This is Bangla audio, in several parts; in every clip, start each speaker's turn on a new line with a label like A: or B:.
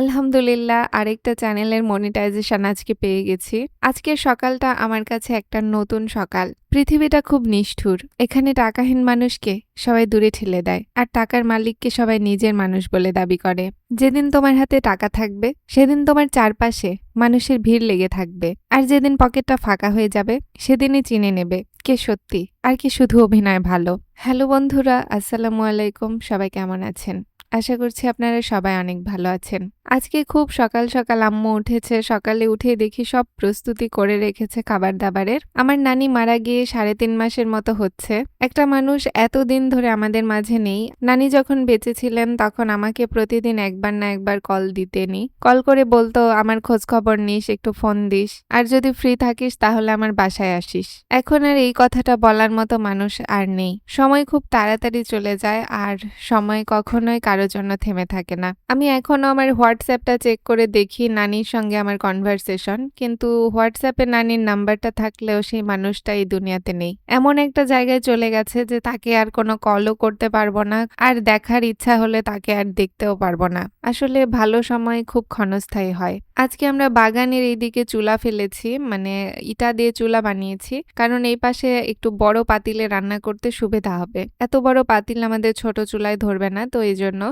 A: আলহামদুলিল্লাহ, আরেকটা চ্যানেলের মনিটাইজেশন আজকে পেয়ে গেছি। আজকের সকালটা আমার কাছে একটা নতুন সকাল। পৃথিবীটা খুব নিষ্ঠুর। এখানে টাকাহীন মানুষকে সবাই দূরে ঠেলে দেয় আর টাকার মালিককে সবাই নিজের মানুষ বলে দাবি করে। যেদিন তোমার হাতে টাকা থাকবে, সেদিন তোমার চারপাশে মানুষের ভিড় লেগে থাকবে। আর যেদিন পকেটটা ফাঁকা হয়ে যাবে, সেদিনই চিনে নেবে কে সত্যি আর কি শুধু অভিনয় ভালো। হ্যালো বন্ধুরা, আসসালামু আলাইকুম, সবাই কেমন আছেন? আশা করছি আপনারা সবাই অনেক ভালো আছেন। আজকে খুব সকাল সকাল আম্মু উঠেছে, সকালে উঠে দেখি সব প্রস্তুতি করে রেখেছে খাবার দাবারের আমার নানি মারা গিয়ে সাড়ে তিন মাসের মতো হচ্ছে। একটা মানুষ এতদিন ধরে আমাদের মাঝে নেই। নানি যখন বেঁচে ছিলেন তখন আমাকে প্রতিদিন একবার না একবার কল দিতেনি কল করে বলতো, আমার খোঁজ খবর নিস, একটু ফোন দিস। আর যদি ফ্রি থাকিস তাহলে আমার বাসায় আসিস। এখন আর এই কথাটা বলার মতো মানুষ আর নেই। সময় খুব তাড়াতাড়ি চলে যায়, আর সময় কখনোই কারোর জন্য থেমে থাকে না। আমি এখনও আমার হোয়াটসঅ্যাপটা চেক করে দেখি নানির সঙ্গে আমার কনভারসেশন, কিন্তু হোয়াটসঅ্যাপে নানির নাম্বারটা থাকলেও সেই মানুষটা এই দুনিয়াতে নেই। এমন একটা জায়গায় চলে গেছে যে তাকে আর কোনো কলও করতে পারব না, আর দেখার ইচ্ছা হলে তাকে আর দেখতেও পারব না। আসলে ভালো সময় খুব ক্ষণস্থায়ী হয়। আজকে আমরা বাগানের এইদিকে চুলা ফেলেছি মানে ইটা দিয়ে চুলা বানিয়েছি, কারণ এই পাশে একটু বড় পাতিলে রান্না করতে সুবিধা হবে। এত বড় পাতিল আমাদের ছোট চুলায় ধরবে না, তো এই জন্য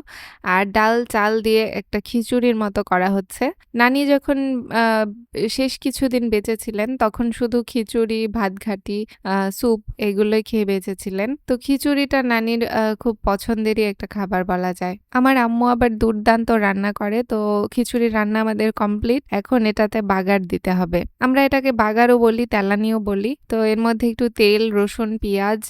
A: আর ডাল চাল দিয়ে একটা খিচুড়ির মতো করা হচ্ছে। নানি যখন শেষ কিছুদিন বেঁচে ছিলেন তখন শুধু খিচুড়ি ভাত ঘাটি আহ, স্যুপ এগুলোই খেয়ে বেঁচেছিলেন। তো খিচুড়িটা নানির খুব পছন্দেরই একটা খাবার বলা যায়। আমার আম্মু আবার দুর্দান্ত রান্না করে তো খিচুড়ি রান্না আমাদের কমপ্লিট। এখন এটাতে বাগার দিতে হবে। আমরা এটাকে বাগারও বলি তেলানিও বলি। তো এর মধ্যে একটু তেল রসুন পেঁয়াজ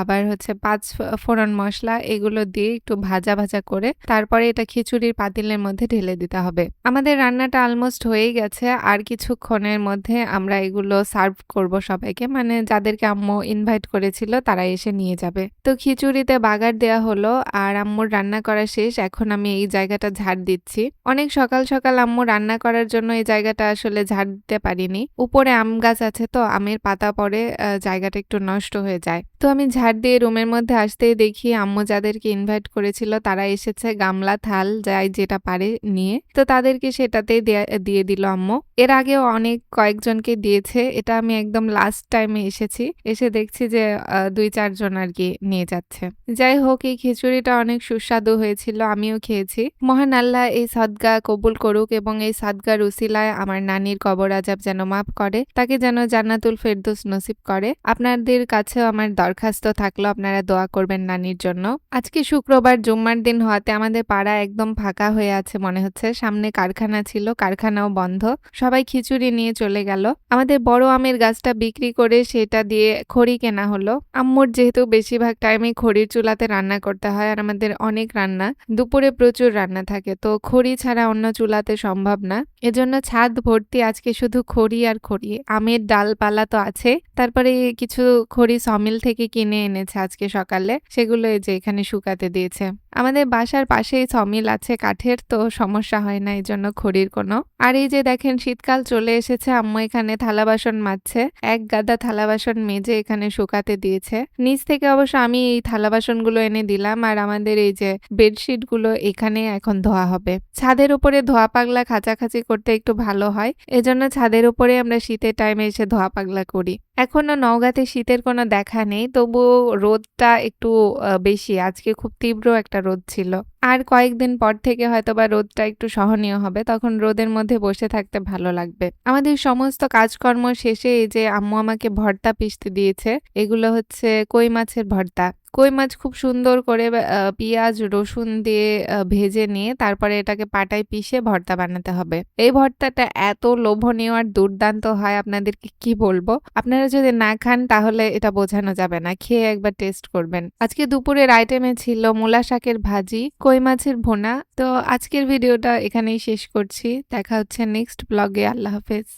A: আবার হচ্ছে পাঁচ ফোড়ন মশলা এগুলো দিয়ে একটু ভাজা ভাজা করে তারপরে এটা খিচুড়ির পাতিলের মধ্যে ঢেলে দিতে হবে। আমাদের রান্নাটা অলমোস্ট হয়েই গেছে। আর কিছুক্ষণের মধ্যে আমরা এগুলো সার্ভ করব সবাইকে। মানে যাদেরকে আম্মু ইনভাইট করেছিল তারা এসে নিয়ে যাবে। তো খিচুড়িতে বাগার দেওয়া হলো আর আম্মুর রান্না করা শেষ। এখন আমি এই জায়গাটা ঝাড় দিচ্ছি। অনেক সকাল সকাল আম্মু রান্না করার জন্য এই জায়গাটা আসলে ঝাড় দিতে পারিনি। উপরে আম গাছ আছে তো আমের পাতা আহ, জায়গাটা একটু নষ্ট হয়ে যায়। তো আমি ঝাড় দিয়ে রুমের মধ্যে আসতেই দেখি আম্মু যাদেরকে ইনভাইট করেছিল তারা এসেছে গামলা, থাল, যাই যেটা পারে নিয়ে। তো তাদেরকে সেটাতেই দেয়া- দিল আম্মু। এর আগেও অনেক কয়েকজনকে দিয়েছে। এটা আমি একদম লাস্ট টাইমে এসেছি। এসে দেখছি যে দুই চারজন আর কি নিয়ে যাচ্ছে। যাই হোক, এই খিচুড়িটা অনেক সুস্বাদু হয়েছিল, আমিও খেয়েছি। মহান আল্লাহ এই সদগা কবুল করুক এবং এই সদগার উসিলায় আমার নানির কবর আজাব যেন মাফ করে, তাকে যেন জান্নাতুল ফেরদৌস নসিব করে। আপনাদের কাছেও আমার দরখাস্ত থাকল, আপনারা দোয়া করবেন নানির জন্য। আজকে শুক্রবার, জুম্মার দিন হওয়াতে আমাদের পাড়া একদম ফাঁকা হয়ে আছে মনে হচ্ছে। সামনে কারখানা ছিল, কারখানাও বন্ধ। সবাই খিচুড়ি নিয়ে চলে গেল। আমাদের বড় আমের গাছটা বিক্রি করে সেটা দিয়ে খড়ি কেনা হলো। আম্মুর যেহেতু বেশিরভাগ টাইমে খড়ির চুলাতে রান্না করতে হয় আর আমাদের অনেক রান্না, দুপুরে প্রচুর রান্না থাকে। তো খড়ি ছাড়া অন্য চুলাতে সম্ভব না। এজন্য ছাদ ভর্তি আজকে শুধু খড়ি আর খড়ি। আমের ডালপালা তো আছে, তারপরে কিছু খড়ি সমিল থেকে কিনে এনেছে আজকে সকালে। সেগুলো এই যে এখানে শুকাতে দিয়েছে। আমাদের বাসার পাশেই সমিল আছে কাঠের, তো সমস্যা হয় না এই জন্য খড়ির কোনো। আর এই যে দেখেন শীতকাল চলে এসেছে, আম্মু এখানে থালা বাসন মাজছে। এক গাদা থালা বাসন মেজে এখানে শুকাতে দিয়েছে। নিচ থেকে অবশ্য আমি এই থালা বাসনগুলো এনে দিলাম, আর আমাদের এই যে বেডশিটগুলো এখানে এখন ধোয়া হবে। ছাদের উপরে ধোয়া পাগলা খাঁচাখাচি করতে একটু ভালো হয়, এজন্য ছাদের উপরে আমরা শীতের টাইমে এসে ধোয়া পাগলা করি। এখনও নওগাঁতে শীতের কোনো দেখা নেই, তবুও রোদটা একটু বেশি। আজকে খুব তীব্র একটা রোদ ছিল। আর কয়েকদিন পর থেকে হয়তো বা রোদটা একটু সহনীয় হবে, তখন রোদের মধ্যে বসে থাকতে ভালো লাগবে। আমাদের সমস্ত কাজকর্ম শেষে এই যে আম্মু আমাকে ভর্তা পিষতে দিয়েছে, এগুলো হচ্ছে কই মাছের ভর্তা। কই মাছ খুব সুন্দর করে পেঁয়াজ, রসুন দিয়ে ভেজে নিয়ে তারপরে এটাকে পাটায় পিষে ভর্তা বানাতে হবে। এই ভর্তাটা এত লোভনীয় আর দুর্দান্ত হয়, আপনাদেরকে কি বলব? আপনারা যদি না খান তাহলে এটা বোঝানো যাবে না, খেয়ে একবার টেস্ট করবেন। আজকে দুপুরের আইটেমে ছিল মূলা শাকের ভাজি, কই মাছের ভোনা। তো আজকের ভিডিওটা এখানেই শেষ করছি, দেখা হচ্ছে নেক্সট ব্লগে আল্লাহ হাফেজ।